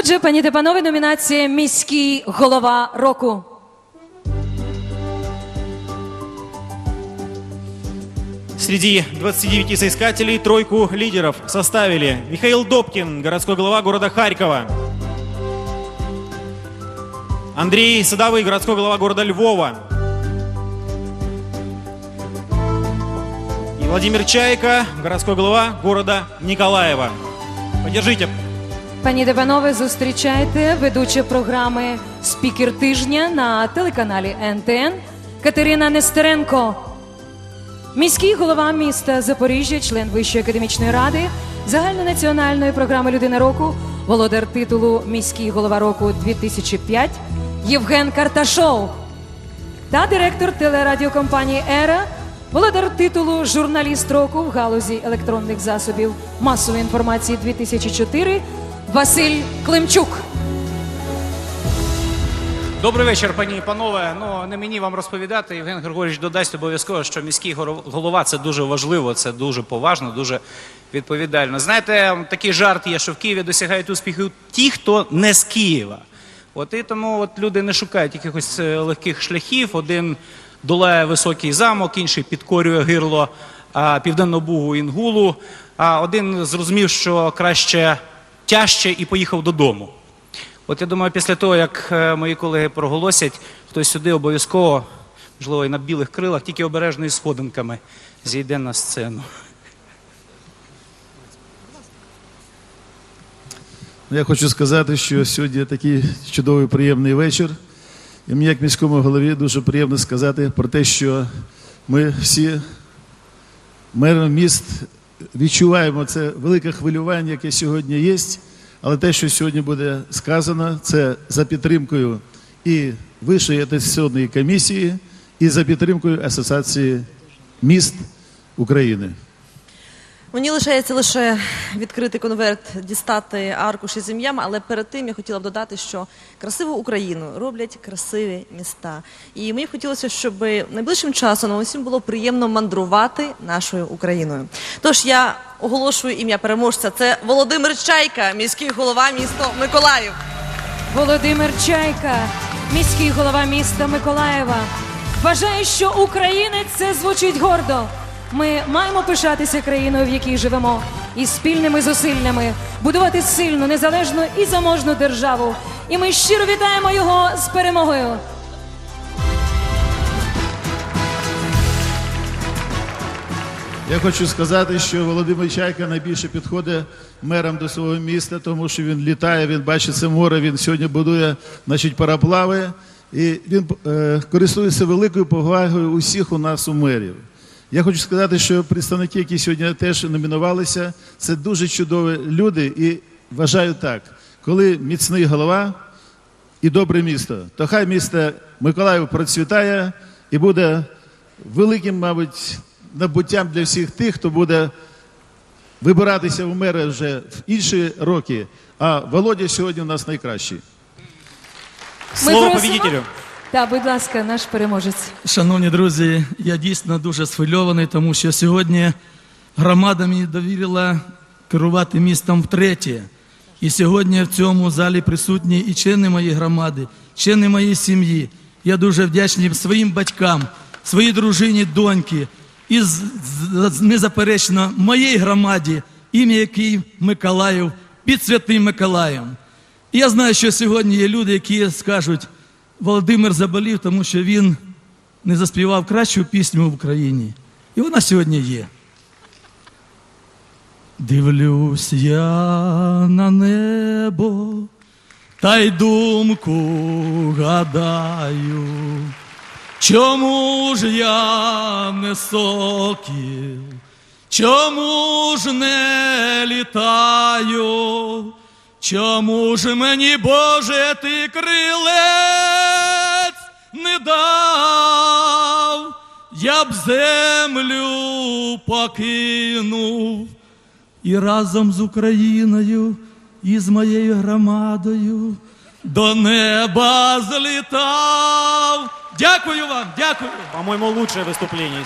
Отже, пані та панове, номінація Міський голова року. Среди 29 соискателей тройку лидеров составили Михаил Добкин, городской глава города Харькова, Андрей Садовый, городской глава города Львова, и Владимир Чайка, городской глава города Николаева. Поддержите. Пані та зустрічайте ведуча програми Спікер тижня на телеканалі НТН Катерина Нестеренко. Міський голова міста Запоріжжя, член Вищої академічної ради, загальнонаціональної програми Людина року, володар титулу Міський голова року 2005 Євген Карташов та директор телерадіокомпанії Ера, володар титулу Журналіст року в галузі електронних засобів масової інформації 2004 Василь Климчук. Добрий вечір, пані і панове. Ну не мені вам розповідати. Євген Григорійович додасть обов'язково, що міський голова це дуже важливо, це дуже поважно, дуже відповідально. Знаєте, такий жарт є, що в Києві досягають успіху ті, хто не з Києва. От і тому от люди не шукають якихось е, легких шляхів. Один долає високий замок, інший підкорює гирло а, південного бугу інгулу. А один зрозумів, що краще тяжче і поїхав додому. От я думаю, після того, як е, мої колеги проголосять, хтось сюди обов'язково, можливо, і на білих крилах, тільки обережно із сходинками, зійде на сцену. Я хочу сказати, що сьогодні такий чудовий приємний вечір. І мені, як міському голові, дуже приємно сказати про те, що ми всі мери міст відчуваємо це велике хвилювання, яке сьогодні є. Але те, що сьогодні буде сказано, це за підтримкою і Вищої атестаційної комісії, і за підтримкою Асоціації міст України. Мені лишається лише відкрити конверт, дістати аркуші з ім'ям, але перед тим я хотіла б додати, що красиву Україну роблять красиві міста. І мені б хотілося, щоб найближчим часом нам усім було приємно мандрувати нашою Україною. Тож я оголошую ім'я переможця. Це Володимир Чайка, міський голова міста Миколаїв. Володимир Чайка, міський голова міста Миколаєва. Вважає, що українець це звучить гордо. Ми маємо пишатися країною, в якій живемо, і спільними зусиллями будувати сильну, незалежну і заможну державу. І ми щиро вітаємо його з перемогою. Я хочу сказати, що Володимир Чайка найбільше підходить мерам до свого міста, тому що він літає, він бачить це море, він сьогодні будує значить, параплави, і він е, користується великою повагою усіх у нас у мерів. Я хочу сказати, що представники, які сьогодні теж номінувалися, це дуже чудові люди, і вважаю так, коли міцний голова і добре місто, то хай місто Миколаїв процвітає і буде великим, мабуть, набуттям для всіх тих, хто буде вибиратися в мери вже в інші роки. А Володя сьогодні у нас найкращий. Слово победителю. Так, будь ласка, наш переможець. Шановні друзі, я дійсно дуже схвильований, тому що сьогодні громада мені довірила керувати містом втретє. І сьогодні в цьому залі присутні і члени моєї громади, члени моєї сім'ї. Я дуже вдячний своїм батькам, своїй дружині, доньки і незаперечно моїй громаді, ім'я який Миколаїв під Святим Миколаєм. Я знаю, що сьогодні є люди, які скажуть, Володимир заболів, тому що він не заспівав кращу пісню в Україні. І вона сьогодні є. Дивлюсь я на небо, та й думку гадаю, чому ж я не сокіл, чому ж не літаю, чому ж мені, Боже, ти крилець не дав, я б землю покинув і разом з Україною і з моєю громадою до неба злітав. Дякую вам, дякую. По-моєму, лучшее выступление